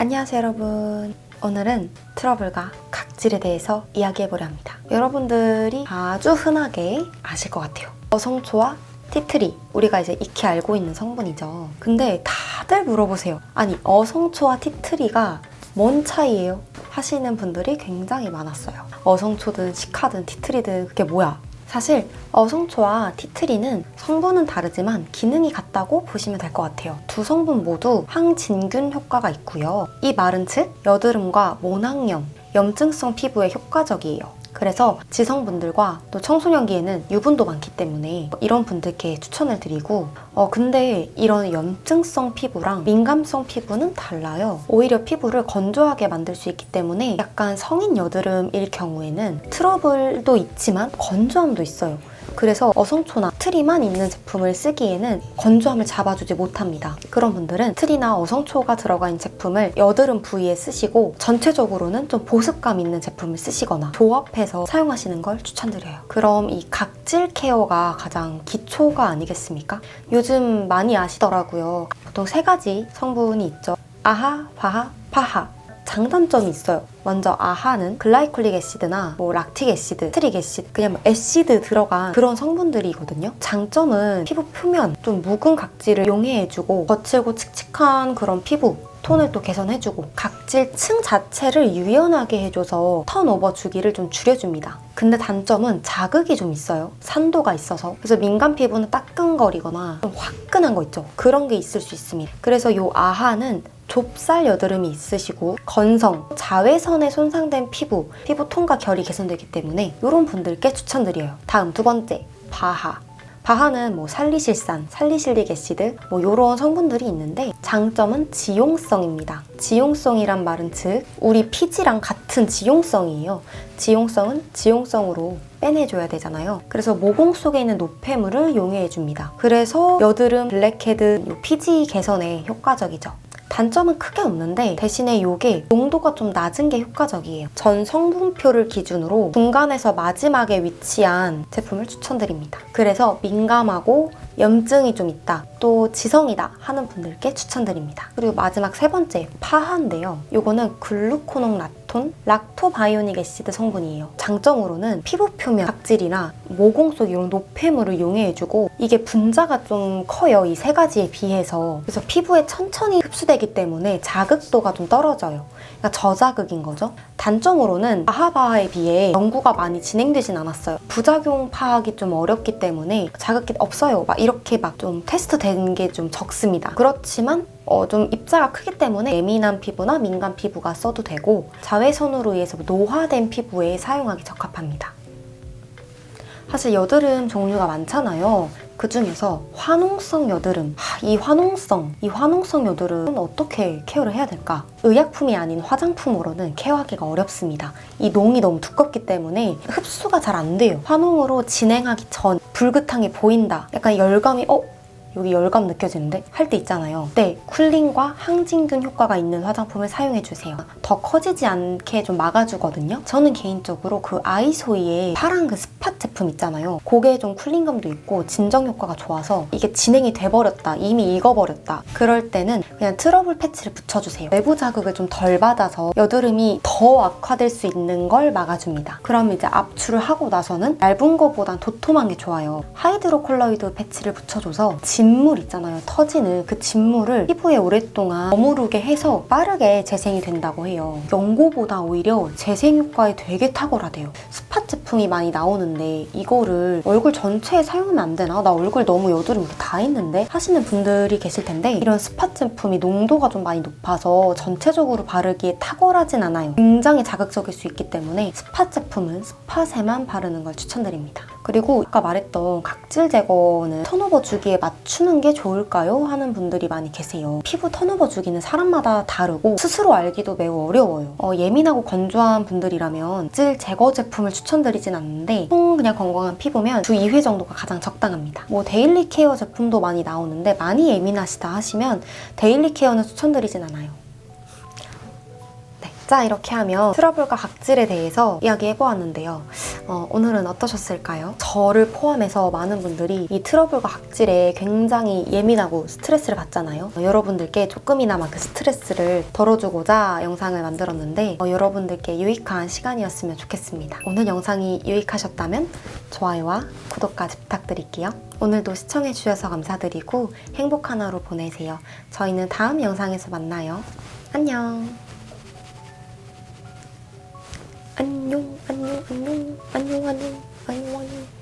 안녕하세요 여러분. 오늘은 트러블과 각질에 대해서 이야기해보려 합니다. 여러분들이 아주 흔하게 아실 것 같아요. 어성초와 티트리 우리가 이제 익히 알고 있는 성분이죠. 근데 다들 물어보세요. 아니 어성초와 티트리가 뭔 차이예요? 하시는 분들이 굉장히 많았어요. 어성초든 시카든 티트리든 그게 뭐야 사실 어성초와 티트리는 성분은 다르지만 기능이 같다고 보시면 될 것 같아요. 두 성분 모두 항진균 효과가 있고요. 이 말은 즉 여드름과 모낭염, 염증성 피부에 효과적이에요. 그래서 지성분들과 또 청소년기에는 유분도 많기 때문에 이런 분들께 추천을 드리고 어 근데 이런 염증성 피부랑 민감성 피부는 달라요. 오히려 피부를 건조하게 만들 수 있기 때문에 약간 성인 여드름일 경우에는 트러블도 있지만 건조함도 있어요. 그래서 어성초나 트리만 있는 제품을 쓰기에는 건조함을 잡아주지 못합니다. 그런 분들은 트리나 어성초가 들어가 있는 제품을 여드름 부위에 쓰시고 전체적으로는 좀 보습감 있는 제품을 쓰시거나 조합해서 사용하시는 걸 추천드려요. 그럼 이 각질 케어가 가장 기초가 아니겠습니까? 요즘 많이 아시더라고요. 보통 세 가지 성분이 있죠. 아하, 바하, 파하. 장단점이 있어요. 먼저 아하는 글라이콜릭 애시드나 뭐 락틱 애시드, 트릭 애시드, 그냥 뭐 애시드 들어간 그런 성분들이거든요. 장점은 피부 표면 좀 묵은 각질을 용해해주고 거칠고 칙칙한 그런 피부 톤을 또 개선해주고 각질 층 자체를 유연하게 해줘서 턴오버 주기를 좀 줄여줍니다. 근데 단점은 자극이 좀 있어요. 산도가 있어서. 그래서 민감 피부는 따끔거리거나 좀 화끈한 거 있죠. 그런 게 있을 수 있습니다. 그래서 이 아하는 좁쌀 여드름이 있으시고 건성, 자외선에 손상된 피부, 피부 톤과 결이 개선되기 때문에 이런 분들께 추천드려요. 다음 두 번째, 바하. 바하는 뭐 살리실산, 살리실릭 애시드 뭐 이런 성분들이 있는데 장점은 지용성입니다. 지용성이란 말은 즉 우리 피지랑 같은 지용성이에요. 지용성은 지용성으로 빼내줘야 되잖아요. 그래서 모공 속에 있는 노폐물을 용해해줍니다. 그래서 여드름, 블랙헤드, 요 피지 개선에 효과적이죠. 단점은 크게 없는데 대신에 이게 농도가 좀 낮은 게 효과적이에요. 전 성분표를 기준으로 중간에서 마지막에 위치한 제품을 추천드립니다. 그래서 민감하고 염증이 좀 있다, 또 지성이다 하는 분들께 추천드립니다. 그리고 마지막 세 번째, 파하인데요. 이거는 글루코농 라톤, 락토바이오닉 애시드 성분이에요. 장점으로는 피부 표면 각질이나 모공 속 이런 노폐물을 용해해주고 이게 분자가 좀 커요. 이 세 가지에 비해서. 그래서 피부에 천천히 흡수되기 때문에 자극도가 좀 떨어져요. 그러니까 저자극인 거죠. 단점으로는 아하바에 비해 연구가 많이 진행되진 않았어요. 부작용 파악이 좀 어렵기 때문에 자극이 없어요. 막 이 렇게 막 좀 테스트 된 게 좀 적습니다. 그렇지만 어, 좀 입자가 크기 때문에 예민한 피부나 민감 피부가 써도 되고 자외선으로 의해서 노화된 피부에 사용하기 적합합니다. 사실 여드름 종류가 많잖아요. 그 중에서 화농성 여드름. 하, 이 화농성, 이 화농성 여드름은 어떻게 케어를 해야 될까? 의약품이 아닌 화장품으로는 케어하기가 어렵습니다. 이 농이 너무 두껍기 때문에 흡수가 잘 안 돼요. 화농으로 진행하기 전 불긋한 게 보인다. 약간 열감이 어? 여기 열감 느껴지는데? 할 때 있잖아요. 네, 쿨링과 항진균 효과가 있는 화장품을 사용해주세요. 더 커지지 않게 좀 막아주거든요. 저는 개인적으로 그 아이소이의 파란 그 스팟 제품 있잖아요. 그게 좀 쿨링감도 있고 진정 효과가 좋아서 이게 진행이 돼버렸다. 이미 익어버렸다. 그럴 때는 그냥 트러블 패치를 붙여주세요. 외부 자극을 좀 덜 받아서 여드름이 더 악화될 수 있는 걸 막아줍니다. 그럼 이제 압출을 하고 나서는 얇은 거보단 도톰한 게 좋아요. 하이드로 콜로이드 패치를 붙여줘서 진물 있잖아요. 터지는 그 진물을 피부에 오랫동안 머무르게 해서 빠르게 재생이 된다고 해요. 연고보다 오히려 재생 효과에 되게 탁월하대요. 스팟 제품이 많이 나오는데 이거를 얼굴 전체에 사용하면 안 되나? 나 얼굴 너무 여드름 다 있는데? 하시는 분들이 계실 텐데 이런 스팟 제품이 농도가 좀 많이 높아서 전체적으로 바르기에 탁월하진 않아요. 굉장히 자극적일 수 있기 때문에 스팟 제품은 스팟에만 바르는 걸 추천드립니다. 그리고 아까 말했던 각질 제거는 턴오버 주기에 맞추는 게 좋을까요? 하는 분들이 많이 계세요. 피부 턴오버 주기는 사람마다 다르고 스스로 알기도 매우 어려워요. 어, 예민하고 건조한 분들이라면 각질 제거 제품을 추천드리진 않는데 총 그냥 건강한 피부면 주 2회 정도가 가장 적당합니다. 뭐 데일리 케어 제품도 많이 나오는데 많이 예민하시다 하시면 데일리 케어는 추천드리진 않아요. 네, 자, 이렇게 하면 트러블과 각질에 대해서 이야기해 보았는데요. 어, 오늘은 어떠셨을까요? 저를 포함해서 많은 분들이 이 트러블과 각질에 굉장히 예민하고 스트레스를 받잖아요. 어, 여러분들께 조금이나마 그 스트레스를 덜어주고자 영상을 만들었는데 어, 여러분들께 유익한 시간이었으면 좋겠습니다. 오늘 영상이 유익하셨다면 좋아요와 구독까지 부탁드릴게요. 오늘도 시청해주셔서 감사드리고 행복한 하루 보내세요. 저희는 다음 영상에서 만나요. 안녕, 안녕, 안녕, 안녕, 안녕, 안녕, 안녕.